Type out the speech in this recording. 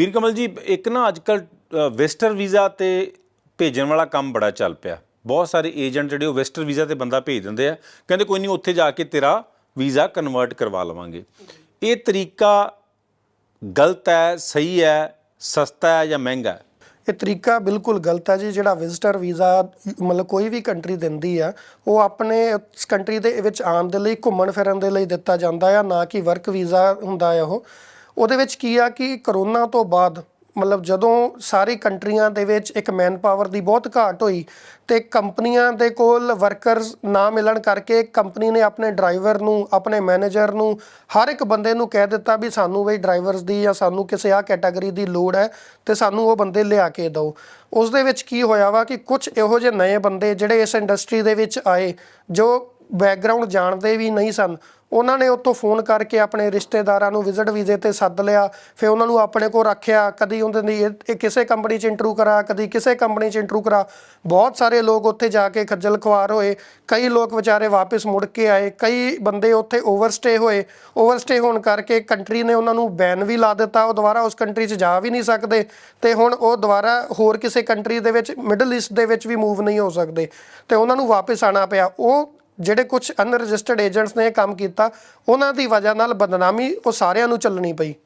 ਵੀਰ ਕਮਲ ਜੀ, ਇੱਕ ਨਾ ਅੱਜਕੱਲ ਵੈਸਟਰ ਵੀਜ਼ਾ ਤੇ ਭੇਜਣ ਵਾਲਾ ਕੰਮ ਬੜਾ ਚੱਲ ਪਿਆ। ਬਹੁਤ ਸਾਰੇ ਏਜੰਟ ਜਿਹੜੇ ਉਹ ਵੈਸਟਰ ਵੀਜ਼ਾ ਤੇ ਬੰਦਾ ਭੇਜ ਦਿੰਦੇ ਆ। ਕਹਿੰਦੇ ਕੋਈ ਨਹੀਂ, ਉੱਥੇ ਜਾ ਕੇ ਤੇਰਾ ਵੀਜ਼ਾ ਕਨਵਰਟ ਕਰਵਾ ਲਵਾਂਗੇ। ਇਹ ਤਰੀਕਾ ਗਲਤ ਹੈ, ਸਹੀ ਹੈ, ਸਸਤਾ ਹੈ ਜਾਂ ਮਹਿੰਗਾ ਹੈ? ਇਹ ਤਰੀਕਾ ਬਿਲਕੁਲ ਗਲਤ ਹੈ ਜੀ। ਜਿਹੜਾ ਵਿਜ਼ਟਰ ਵੀਜ਼ਾ ਮਤਲਬ ਕੋਈ ਵੀ ਕੰਟਰੀ ਦਿੰਦੀ ਆ, ਉਹ ਆਪਣੇ ਉਸ ਕੰਟਰੀ ਦੇ ਵਿੱਚ ਆਉਣ ਦੇ ਲਈ, ਘੁੰਮਣ ਫਿਰਨ ਦੇ ਲਈ ਦਿੱਤਾ ਜਾਂਦਾ ਆ, ਨਾ ਕਿ ਵਰਕ ਵੀਜ਼ਾ ਹੁੰਦਾ ਆ ਉਹ। ਉਹਦੇ ਵਿੱਚ ਕੀ ਆ ਕਿ ਕਰੋਨਾ ਤੋਂ ਬਾਅਦ ਮਤਲਬ ਜਦੋਂ ਸਾਰੀ ਕੰਟਰੀਆਂ ਦੇ ਵਿੱਚ ਇੱਕ ਮੈਨ ਪਾਵਰ ਦੀ ਬਹੁਤ ਘਾਟ ਹੋਈ ਤੇ ਕੰਪਨੀਆਂ ਦੇ ਕੋਲ ਵਰਕਰਸ ਨਾ ਮਿਲਣ ਕਰਕੇ ਕੰਪਨੀ ਨੇ ਆਪਣੇ ਡਰਾਈਵਰ ਨੂੰ, ਆਪਣੇ ਮੈਨੇਜਰ ਨੂੰ, ਹਰ ਇੱਕ ਬੰਦੇ ਨੂੰ ਕਹਿ ਦਿੱਤਾ ਵੀ ਸਾਨੂੰ ਵੀ ਡਰਾਈਵਰਸ ਦੀ ਜਾਂ ਸਾਨੂੰ ਕਿਸੇ ਆ ਕੈਟਾਗਰੀ ਦੀ ਲੋੜ ਹੈ ਤੇ ਸਾਨੂੰ ਉਹ ਬੰਦੇ ਲਿਆ ਕੇ ਦਿਓ। ਉਸ ਦੇ ਵਿੱਚ ਕੀ ਹੋਇਆ ਵਾ ਕਿ ਕੁਝ ਇਹੋ ਜਿਹੇ ਨਵੇਂ ਬੰਦੇ ਜਿਹੜੇ ਇਸ ਇੰਡਸਟਰੀ ਦੇ ਵਿੱਚ ਆਏ, ਜੋ ਬੈਕਗ੍ਰਾਉਂਡ ਜਾਣਦੇ ਵੀ ਨਹੀਂ ਸਨ ਉਹਨਾਂ ਨੇ ਉੱਥੋਂ ਫੋਨ ਕਰਕੇ ਆਪਣੇ ਰਿਸ਼ਤੇਦਾਰਾਂ ਨੂੰ ਵਿਜ਼ਿਟ ਵੀਜ਼ੇ ਤੇ ਸੱਦ ਲਿਆ, ਫਿਰ ਉਹਨਾਂ ਨੂੰ ਆਪਣੇ ਕੋਲ ਰੱਖਿਆ, ਕਦੀ ਉਹਨਾਂ ਦੀ ਇਹ- ਕਿਸੇ ਕੰਪਨੀ 'ਚ ਇੰਟਰਵਿਊ ਕਰਾ, ਕਦੀ ਕਿਸੇ ਕੰਪਨੀ 'ਚ ਇੰਟਰਵਿਊ ਕਰਾ। ਬਹੁਤ ਸਾਰੇ ਲੋਕ ਉੱਥੇ ਜਾ ਕੇ ਖੱਜਲ ਖੁਆਰ ਹੋਏ, ਕਈ ਲੋਕ ਵਿਚਾਰੇ ਵਾਪਸ ਮੁੜ ਕੇ ਆਏ, ਕਈ ਬੰਦੇ ਉੱਥੇ ਓਵਰਸਟੇ ਹੋਏ। ਓਵਰਸਟੇ ਹੋਣ ਕਰਕੇ ਕੰਟਰੀ ਨੇ ਉਹਨਾਂ ਨੂੰ ਬੈਨ ਵੀ ਲਾ ਦਿੱਤਾ, ਉਹ ਦੁਬਾਰਾ ਉਸ ਕੰਟਰੀ 'ਚ ਜਾ ਵੀ ਨਹੀਂ ਸਕਦੇ ਤੇ ਹੁਣ ਉਹ ਦੁਬਾਰਾ ਹੋਰ ਕਿਸੇ ਕੰਟਰੀ ਦੇ ਵਿੱਚ ਮਿਡਲ ਈਸਟ ਦੇ ਵਿੱਚ ਵੀ ਮੂਵ ਨਹੀਂ ਹੋ ਸਕਦੇ ਤੇ ਉਹਨਾਂ ਨੂੰ ਵਾਪਸ ਆਣਾ ਪਿਆ। ਉਹ ਜਿਹੜੇ ਕੁਝ ਅਨਰਜਿਸਟਰਡ ਏਜੰਟਸ ਨੇ ਕੰਮ ਕੀਤਾ, ਉਹਨਾਂ ਦੀ ਵਜ੍ਹਾ ਨਾਲ ਬਦਨਾਮੀ ਉਹ ਸਾਰਿਆਂ ਨੂੰ ਚੱਲਣੀ ਪਈ।